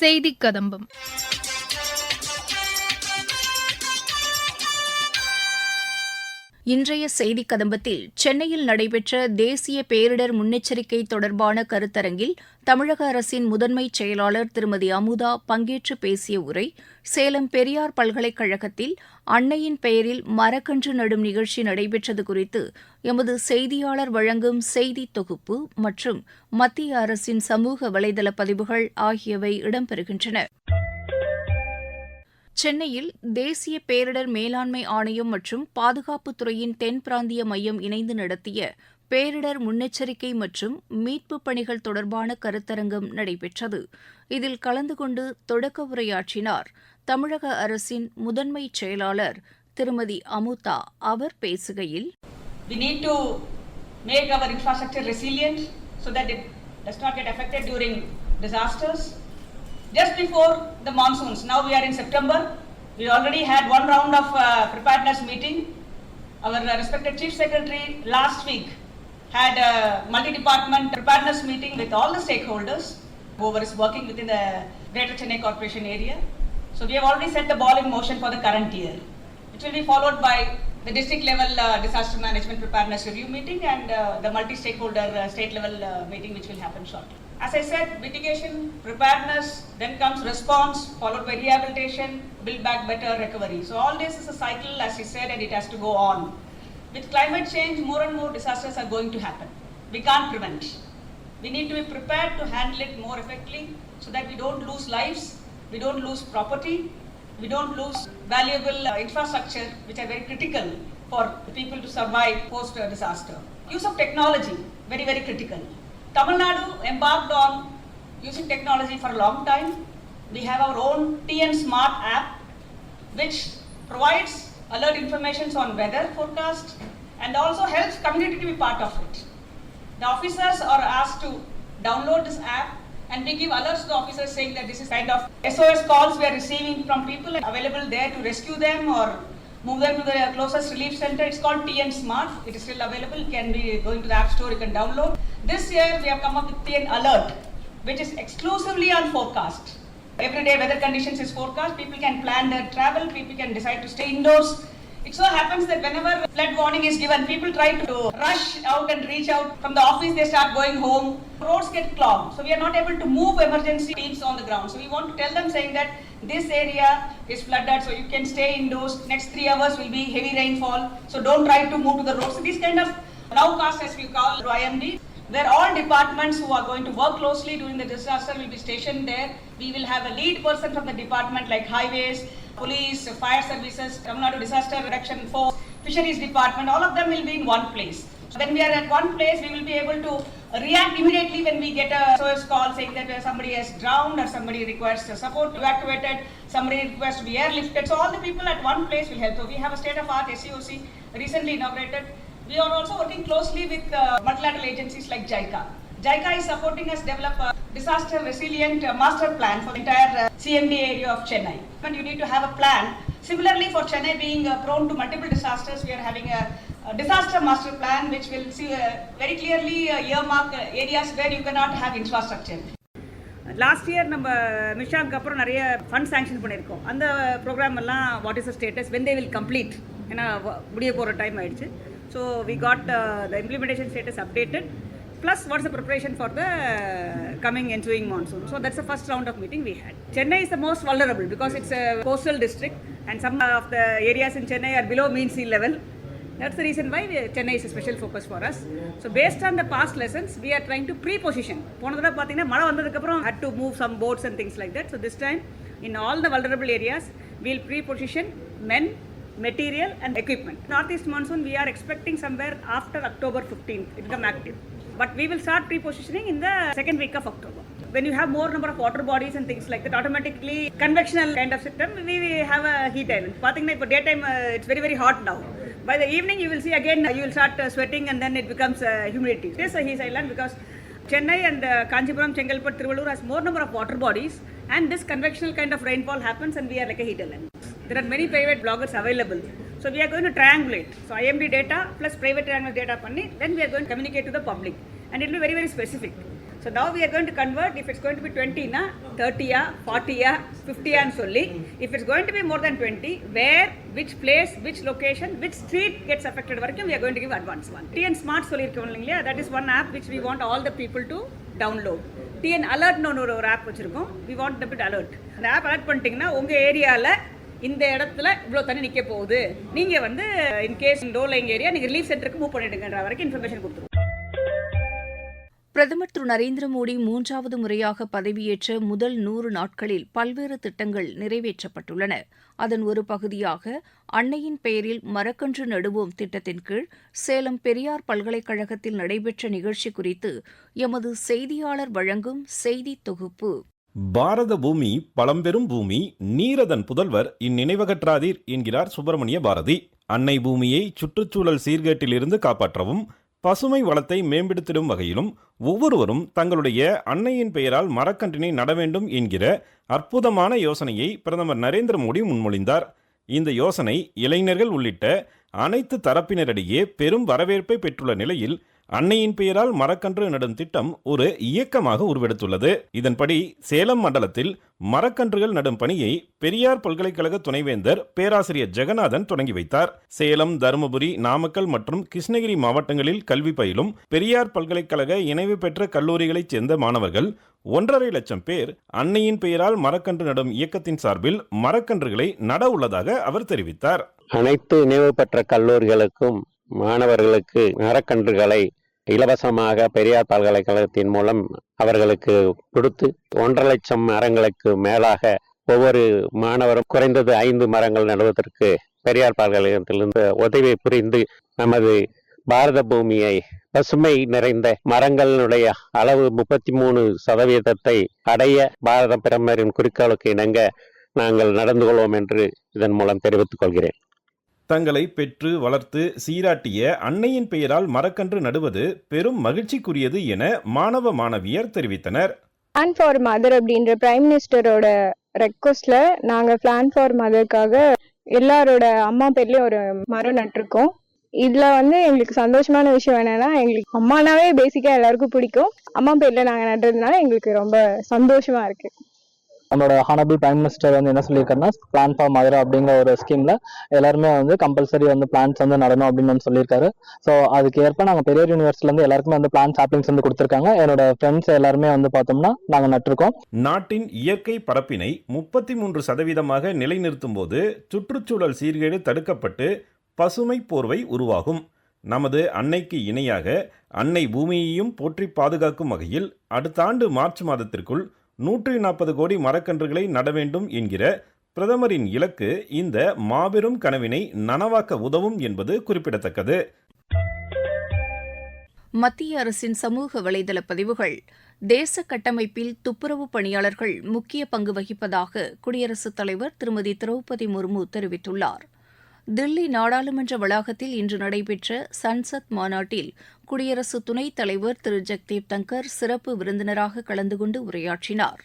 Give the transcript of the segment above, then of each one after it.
செய்தி கதம்பம். இன்றைய செய்தி கதம்பத்தில் சென்னையில் நடைபெற்ற தேசிய பேரிடர் முன்னெச்சரிக்கை தொடர்பான கருத்தரங்கில் தமிழக அரசின் முதன்மை செயலாளர் திருமதி அமுதா பங்கேற்று பேசிய உரை சேலம் பெரியார் பல்கலைக்கழகத்தில் அன்னையின் பெயரில் மரக்கன்று நடும் நிகழ்ச்சி நடைபெற்றது குறித்து எமது செய்தியாளர் வழங்கும் செய்தி தொகுப்பு மற்றும் மத்திய அரசின் சமூக வலைதள பதிவுகள் ஆகியவை இடம்பெறுகின்றன. சென்னையில் தேசிய பேரிடர் மேலாண்மை ஆணையம் மற்றும் பாதுகாப்புத்துறையின் தென் பிராந்திய மையம் இணைந்து நடத்திய பேரிடர் முன்னெச்சரிக்கை மற்றும் மீட்பு பணிகள் தொடர்பான கருத்தரங்கம் நடைபெற்றது இதில் கலந்து கொண்டு தொடக்க உரையாற்றினார் தமிழக அரசின் முதன்மை செயலாளர் திருமதி அமுதா அவர் பேசுகையில் We need to make our infrastructure resilient so that it does not get affected during disasters. Just before the monsoons, now we are in September, we already had one round of uh, preparedness meeting. Our uh, respected Chief Secretary last week had a multi-department preparedness meeting with all the stakeholders, whoever is working within the Greater Chennai Corporation area. So we have already set the ball in motion for the current year, which will be followed by the district level uh, disaster management preparedness review meeting and uh, the multi-stakeholder uh, state level uh, meeting which will happen shortly. As I said, mitigation, preparedness, then comes response, followed by rehabilitation, build back better recovery. So all this is a cycle, as he said, and it has to go on. With climate change, more and more disasters are going to happen. We can't prevent. We need to be prepared to handle it more effectively so that we don't lose lives, we don't lose property, we don't lose valuable uh, infrastructure which are very critical for people to survive post disaster. Use of technology, very, very critical. Tamil Nadu embarked on using technology for a long time. We have our own TN Smart app which provides alert information on weather forecast and also helps community to be part of it. The officers are asked to download this app and we give alerts to the officers saying that this is kind of SOS calls we are receiving from people available there to rescue them or move them to the closest relief center. It's called TN Smart. It is still available. You can be going to the app store, you can download. This year we have come up with TN Alert, which is exclusively on forecast. Every day weather conditions is forecast. People can plan their travel. People can decide to stay indoors. It so happens that whenever flood warning is given, people try to rush out and reach out from the office. They start going home. Roads get clogged, so we are not able to move emergency teams on the ground. So we want to tell them saying that this area is flooded, so you can stay indoors. Next three hours will be heavy rainfall, so don't try to move to the roads. So these kind of nowcast, as we call IMD, where all departments who are going to work closely during the disaster will be stationed there. We will have a lead person from the department like highways, police, fire services, Tamil Nadu Disaster Reduction Force, fisheries department, all of them will be in one place. So when we are at one place, we will be able to react immediately when we get a SOS call saying that uh, somebody has drowned or somebody requires support evacuated, somebody requires to be airlifted. So all the people at one place will help. So we have a state-of-art SEOC recently inaugurated. We are also working closely with uh, multilateral agencies like JICA. JICA is supporting us develop a disaster resilient uh, master plan for the entire uh, CMD area of Chennai. And you need to have a plan. Similarly, for Chennai being uh, prone to multiple disasters, we are having a, a disaster master plan which will see uh, very clearly uh, earmark uh, areas where you cannot have infrastructure. Last year நம்ம மிஷாக்கு அப்புறம் நிறைய fund sanction பண்ணியிருக்கோம் அந்த program எல்லாம் what is a status when they will complete ஏன்னா முடிய போகிற டைம் ஆயிடுச்சு so we got the implementation status updated plus whats the preparation for the coming ensuing monsoon. So that's the first round of meeting we had. Chennai is the most vulnerable because it's a coastal district and some of the areas in Chennai are below mean sea level. That's the reason why Chennai is a special focus for us. So based on the past lessons, we are trying to pre-position. போன தடவை பார்த்தீங்கன்னா மழை வந்ததுக்கப்புறம் had to move some boats and things like that. So this time, in all the vulnerable areas, we'll pre-position men, material and equipment. Northeast monsoon, we are expecting somewhere after October 15th, it become active. But we will start pre-positioning in the second week of October. When you have more number of water bodies and things like that, automatically convectional kind of system, we will have a heat island. பார்த்தீங்கன்னா இப்போ daytime uh, it's very very hot now. By the evening you will see again uh, you will start uh, sweating and then it becomes uh, humidity. It is a heat island because Chennai and uh, Kanchipuram, Chengalpat, Tiruvallur has more number of water bodies and this convectional kind of rainfall happens and we are like a heat island. There are many private bloggers available. So we are going to triangulate. So IMD data plus private triangle data panni, then we are going to communicate to the public. And it will so now we are going to convert if it's going to be டுவெண்ட்டினா தேர்ட்டியா ஃபார்ட்டியா ஃபிஃப்டியான்னு சொல்லி if it's going to be more than twenty where which place which location which street gets affected வரைக்கும் we are going to give advance on TN smart சொல்லியிருக்கோம் இல்லையா that is one app which we want all the people to download TN அலர்ட்னு ஒரு ஒரு app வச்சுருக்கோம் we want the bit alert அந்த app alert பண்ணிட்டீங்கன்னா உங்கள் ஏரியாவில் இந்த இடத்துல இவ்வளோ தண்ணி நிற்க போகுது. நீங்கள் வந்து இன்கேஸ் டோலைங் ஏரியா நீங்கள் ரிலீஃப் சென்டருக்கு மூவ் பண்ணிடுங்கன்ற வரைக்கும் இன்ஃபர்மேஷன் கொடுத்துருவோம். பிரதமர் திரு நரேந்திர மோடி மூன்றாவது முறையாக பதவியேற்ற முதல் நூறு நாட்களில் பல்வேறு திட்டங்கள் நிறைவேற்றப்பட்டுள்ளன. அதன் ஒரு பகுதியாக அன்னையின் பெயரில் மரக்கன்று நடுவோம் திட்டத்தின் கீழ் சேலம் பெரியார் பல்கலைக்கழகத்தில் நடைபெற்ற நிகழ்ச்சி குறித்து எமது செய்தியாளர் வழங்கும் செய்தி தொகுப்பு. பாரத பூமி பழம்பெரும் பூமி நீரதன் புதல்வர் இந்நினைவகற்றாதீர் என்கிறார் சுப்பிரமணிய பாரதி. அன்னை பூமியை சுற்றுச்சூழல் சீர்கேட்டிலிருந்து காப்பாற்றவும் பசுமை வளத்தை மேம்படுத்திடும் வகையிலும் ஒவ்வொருவரும் தங்களுடைய அன்னையின் பெயரால் மரக்கன்றினை நட வேண்டும் என்கிற அற்புதமான யோசனையை பிரதமர் நரேந்திர மோடி முன்மொழிந்தார். இந்த யோசனை இளைஞர்கள் உள்ளிட்ட அனைத்து தரப்பினரிடையே பெரும் வரவேற்பை பெற்றுள்ள நிலையில் அன்னையின் பெயரால் மரக்கன்று நடும் திட்டம் ஒரு இயக்கமாக உருவெடுத்துள்ளது. இதன்படி சேலம் மண்டலத்தில் மரக்கன்றுகள் நடும் பணியை பெரியார் பல்கலைக்கழக துணைவேந்தர் பேராசிரியர் ஜெகநாதன் தொடங்கி வைத்தார். சேலம் தருமபுரி நாமக்கல் மற்றும் கிருஷ்ணகிரி மாவட்டங்களில் கல்வி பயிலும் பெரியார் பல்கலைக்கழக இணைவு பெற்ற கல்லூரிகளைச் சேர்ந்த மாணவர்கள் ஒன்றரை லட்சம் பேர் அன்னையின் பெயரால் மரக்கன்று நடும் இயக்கத்தின் சார்பில் மரக்கன்றுகளை நட உள்ளதாக அவர் தெரிவித்தார். அனைத்து நினைவு பெற்ற கல்லூரிகளுக்கும் மாணவர்களுக்கு மரக்கன்றுகளை இலவசமாக பெரியார் பல்கலைக்கழகத்தின் மூலம் அவர்களுக்கு கொடுத்து ஒன்றரை லட்சம் மரங்களுக்கு மேலாக ஒவ்வொரு மாணவரும் குறைந்தது ஐந்து மரங்கள் நடுவதற்கு பெரியார் பல்கலைக்கழகத்திலிருந்து உதவி புரிந்து நமது பாரத பூமியை பசுமை நிறைந்த மரங்களுடைய அளவு முப்பத்தி மூணு சதவீதத்தை அடைய பாரத பிரம்மரின் குறிக்கோளுக்கு இணங்க நாங்கள் நடந்து கொள்வோம் என்று இதன் மூலம் தெரிவித்துக் கொள்கிறேன். தங்களை பெற்று வளர்த்து சீராட்டிய அன்னையின் பெயரால் மரக்கன்று நடுவது பெரும் மகிழ்ச்சிக்குரியது என மாணவ மாணவியர் தெரிவித்தனர். பிளான் ஃபார் மதர் அப்படின்ற பிரைம் மினிஸ்டரோட ரெக்வஸ்ட்ல நாங்க பிளான் ஃபார் மதருக்காக எல்லாரோட அம்மா பேர்லயும் ஒரு மரம் நட்டிருக்கோம். இதுல வந்து எங்களுக்கு சந்தோஷமான விஷயம் என்னன்னா எங்களுக்கு அம்மானாவே பேசிக்கா எல்லாருக்கும் பிடிக்கும். அம்மா பேர்ல நாங்க நடுறதுனால எங்களுக்கு ரொம்ப சந்தோஷமா இருக்கு. நம்மளோட ஹானபிள் பிரைம் மினிஸ்டர் வந்து என்ன சொல்லியிருக்காருன்னா பிளான் ஃபார் மதுரை அப்படிங்கிற ஒரு ஸ்கீம்ல எல்லாருமே வந்து கம்பல்சரி வந்து பிளான்ஸ் வந்து நடணும் அப்படின்னு வந்து சொல்லியிருக்காரு. ஸோ அதுக்கு ஏற்ப நாங்கள் பெரிய யூனிவர்ஸ்ல இருந்து எல்லாருக்குமே வந்து பிளான் சாப்ளிங்ஸ் வந்து கொடுத்துருக்காங்க. என்னோட ஃப்ரெண்ட்ஸ் எல்லாருமே வந்து பார்த்தோம்னா நாங்கள் நட்டிருக்கோம். நாட்டின் இயற்கை பரப்பினை முப்பத்தி மூன்று சதவீதமாக நிலைநிறுத்தும் போது சுற்றுச்சூழல் சீர்கேடு தடுக்கப்பட்டு பசுமை போர்வை உருவாகும். நமது அன்னைக்கு இணையாக அன்னை பூமியையும் போற்றி பாதுகாக்கும் வகையில் அடுத்த ஆண்டு மார்ச் மாதத்திற்குள் நூற்றி நாற்பது கோடி மரக்கன்றுகளை நட வேண்டும் என்கிற பிரதமரின் இலக்கு இந்த மாபெரும் கனவினை நனவாக்க உதவும் என்பது குறிப்பிடத்தக்கது. மத்திய அரசின் சமூக வலைதள பதிவுகள் தேச கட்டமைப்பில் துப்புரவு பணியாளர்கள் முக்கிய பங்கு வகிப்பதாக குடியரசுத் தலைவர் திருமதி திரௌபதி முர்மு தெரிவித்துள்ளார். தில்லி நாடாளுமன்ற வளாகத்தில் இன்று நடைபெற்ற சன்சத் மாநாட்டில் குடியரசு துணைத் தலைவர் திரு. ஜெக்தீப் தங்கர் சிறப்பு விருந்தினராக கலந்து கொண்டு உரையாற்றினார்.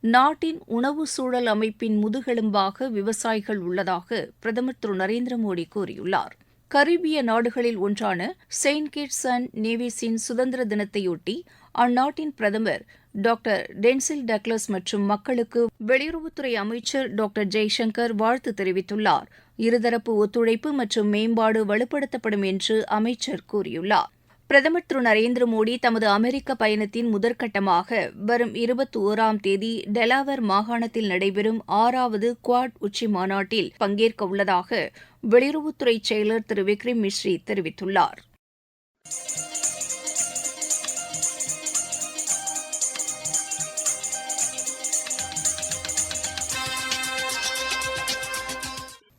நாட்டின் உணவு சூழல் அமைப்பின் முதுகெலும்பாக விவசாயிகள் உள்ளதாக பிரதமர் திரு. நரேந்திர மோடி கூறியுள்ளார். கரீபிய நாடுகளில் ஒன்றான செயின்ட் கிட்ஸ் அண்ட் நேவிஸின் சுதந்திர தினத்தையொட்டி அந்நாட்டின் பிரதமர் டாக்டர் டென்சில் டக்லஸ் மற்றும் மக்களுக்கு வெளியுறவுத்துறை அமைச்சர் டாக்டர் ஜெய்சங்கர் வாழ்த்து தெரிவித்துள்ளார். இருதரப்பு ஒத்துழைப்பு மற்றும் மேம்பாடு வலுப்படுத்தப்படும் என்று அமைச்சர் கூறியுள்ளார். பிரதமர் திரு நரேந்திர மோடி தமது அமெரிக்க பயணத்தின் முதற்கட்டமாக வரும் இருபத்தி ஓராம் தேதி டெலாவர் மாகாணத்தில் நடைபெறும் ஆறாவது குவாட் உச்சி மாநாட்டில் பங்கேற்க உள்ளதாக வெளியுறவுத்துறை செயலர் திரு விக்ரம் மிஸ்ரி தெரிவித்துள்ளார்.